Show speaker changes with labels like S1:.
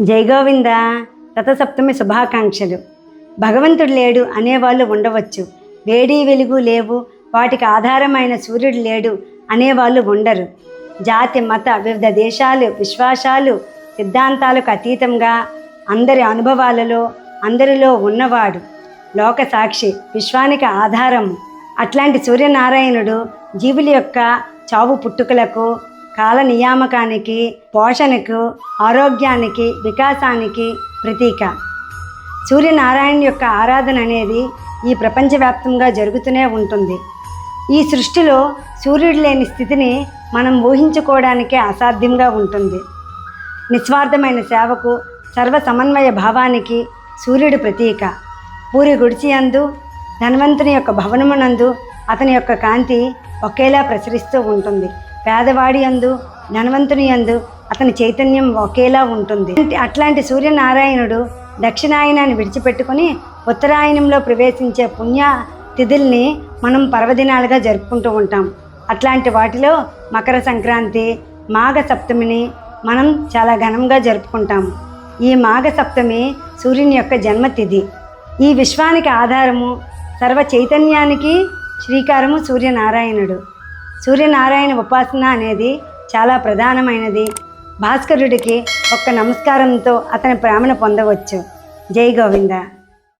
S1: జయగోవింద రథసప్తమి శుభాకాంక్షలు. భగవంతుడు లేడు అనేవాళ్ళు ఉండవచ్చు. వేడి వెలుగు లేవు. వాటికి ఆధారమైన సూర్యుడు లేడు అనేవాళ్ళు ఉండరు. జాతి మత వివిధ దేశాలు విశ్వాసాలు సిద్ధాంతాలకు అతీతంగా అందరి అనుభవాలలో అందరిలో ఉన్నవాడు. లోక సాక్షి విశ్వానికి ఆధారము అట్లాంటి సూర్యనారాయణుడు జీవుల యొక్క చావు పుట్టుకలకు కాల నియామకానికి పోషణకు ఆరోగ్యానికి వికాసానికి ప్రతీక. సూర్యనారాయణ యొక్క ఆరాధన అనేది ఈ ప్రపంచవ్యాప్తంగా జరుగుతూనే ఉంటుంది. ఈ సృష్టిలో సూర్యుడు లేని స్థితిని మనం ఊహించుకోవడానికే అసాధ్యంగా ఉంటుంది. నిస్వార్థమైన సేవకు సర్వ సమన్వయ భావానికి సూర్యుడు ప్రతీక. పూరి గుడిచి అందు ధన్వంతుని యొక్క భవనమునందు అతని యొక్క కాంతి ఒకేలా ప్రసరిస్తూ ఉంటుంది. పేదవాడి అందు ధనవంతుని అందు అతని చైతన్యం ఒకేలా ఉంటుంది. అట్లాంటి సూర్యనారాయణుడు దక్షిణాయనాన్ని విడిచిపెట్టుకుని ఉత్తరాయణంలో ప్రవేశించే పుణ్య తిథుల్ని మనం పర్వదినాలుగా జరుపుకుంటూ ఉంటాం. అట్లాంటి వాటిలో మకర సంక్రాంతి మాఘ సప్తమిని మనం చాలా ఘనంగా జరుపుకుంటాం. ఈ మాఘ సప్తమి సూర్యుని యొక్క జన్మతిథి ఈ విశ్వానికి ఆధారము సర్వ చైతన్యానికి శ్రీకారము సూర్యనారాయణుడు. సూర్యనారాయణ ఉపాసన అనేది చాలా ప్రధానమైనది. భాస్కరుడికి ఒక్క నమస్కారంతో అతని ప్రేమను పొందవచ్చు. జై గోవింద.